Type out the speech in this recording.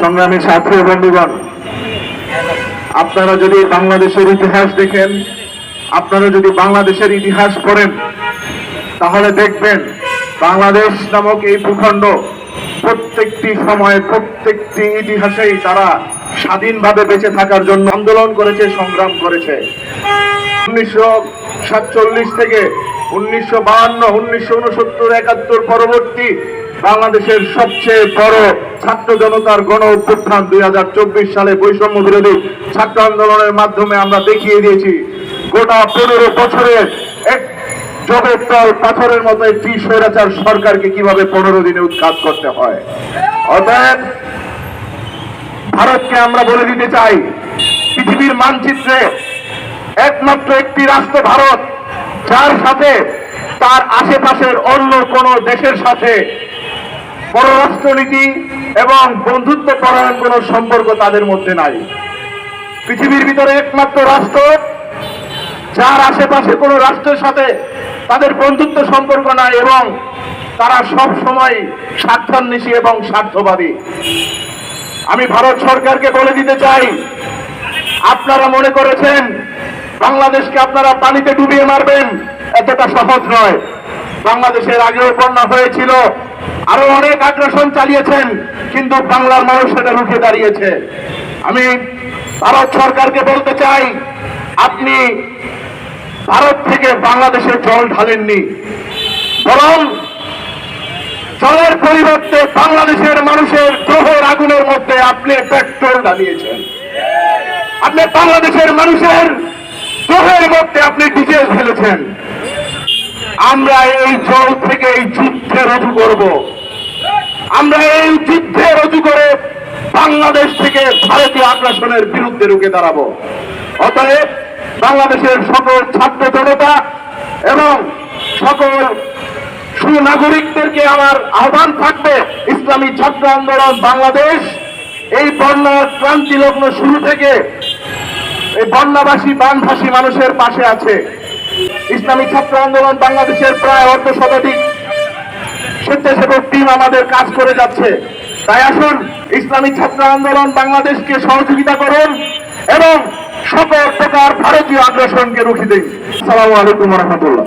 সংগ্রামী ছাত্র বন্ধুগণ, আপনারা যদি বাংলাদেশের ইতিহাস দেখেন, আপনারা যদি বাংলাদেশের ইতিহাস পড়েন, তাহলে দেখবেন বাংলাদেশ নামক এই ভূখণ্ড প্রত্যেকটি সময়ে, প্রত্যেকটি ইতিহাসেই তারা স্বাধীনভাবে বেঁচে থাকার জন্য আন্দোলন করেছে, সংগ্রাম করেছে। উনিশশো সাতচল্লিশ থেকে উনিশশো বাহান্ন, উনিশশো উনসত্তর, একাত্তর পরবর্তী বাংলাদেশের সবচেয়ে বড় ছাত্র জনতার গণ অভ্যুত্থান দুই হাজার চব্বিশ সালে বৈষম্য বিরোধী ছাত্র আন্দোলনের মাধ্যমে আমরা দেখিয়ে দিয়েছি, গোটা পনেরো বছরে এক জগের তল পাথরের মতো একটি স্বৈরাচার সরকারকে কীভাবে পনেরো দিনে উৎখাত করতে হয়। অতএব, ভারতকে আমরা বলে দিতে চাই, পৃথিবীর মানচিত্রে একমাত্র একটি রাষ্ট্র ভারত, যার সাথে তার আশেপাশের অন্য কোন দেশের সাথে পররাষ্ট্রনীতি এবং বন্ধুত্ব পরায়ণ কোন সম্পর্ক তাদের মধ্যে নাই। পৃথিবীর ভিতরে একমাত্র রাষ্ট্র, যার আশেপাশে কোন রাষ্ট্রের সাথে তাদের বন্ধুত্ব সম্পর্ক নাই এবং তারা সব সময় স্বার্থান্বেষী এবং স্বার্থবাদী। আমি ভারত সরকারকে বলে দিতে চাই, আপনারা মনে করেছেন বাংলাদেশকে আপনারা পানিতে ডুবিয়ে মারবেন? এতটা সহজ নয়। বাংলাদেশের আগেও বন্যা হয়েছিল আরও অনেক আগ্রাসন চালিয়েছেন, কিন্তু বাংলার মানুষ সেটা রুখে দাঁড়িয়েছে। আমি ভারত সরকারকে বলতে চাই, আপনি ভারত থেকে বাংলাদেশে জল ঢালেননি। বরং জলের পরিবর্তে বাংলাদেশের মানুষের গ্রহের আগুনের মধ্যে আপনি পেট্রোল ঢালিয়েছেন। আপনি বাংলাদেশের মানুষের গ্রহের মধ্যে আপনি ডিজেল ফেলেছেন আমরা এই জল থেকে এই যুদ্ধে রজু করব। আমরা এই যুদ্ধে রজু করে বাংলাদেশ থেকে ভারতীয় আগ্রাসনের বিরুদ্ধে রুখে দাঁড়াবো। অতএব বাংলাদেশের সকল ছাত্র জনতা এবং সকল সুনাগরিকদেরকে আমার আহ্বান থাকবে, ইসলামী ছাত্র আন্দোলন বাংলাদেশ, এই বন্যার ক্রান্তি লগ্ন শুরু থেকে এই বন্যাবাসী, বানভাসী মানুষের পাশে আছে। ইসলামী ছাত্র আন্দোলন বাংলাদেশের প্রায় অর্ধ শতাধিক স্বেচ্ছাসেবক টিম আমাদের কাজ করে যাচ্ছে। তাই আসুন, ইসলামী ছাত্র আন্দোলন বাংলাদেশকে সহযোগিতা করুন এবং সকল প্রকার ভারতীয় আগ্রাসনকে রুখি দিন। সালাম আলাইকুম রহমতুল্লাহ।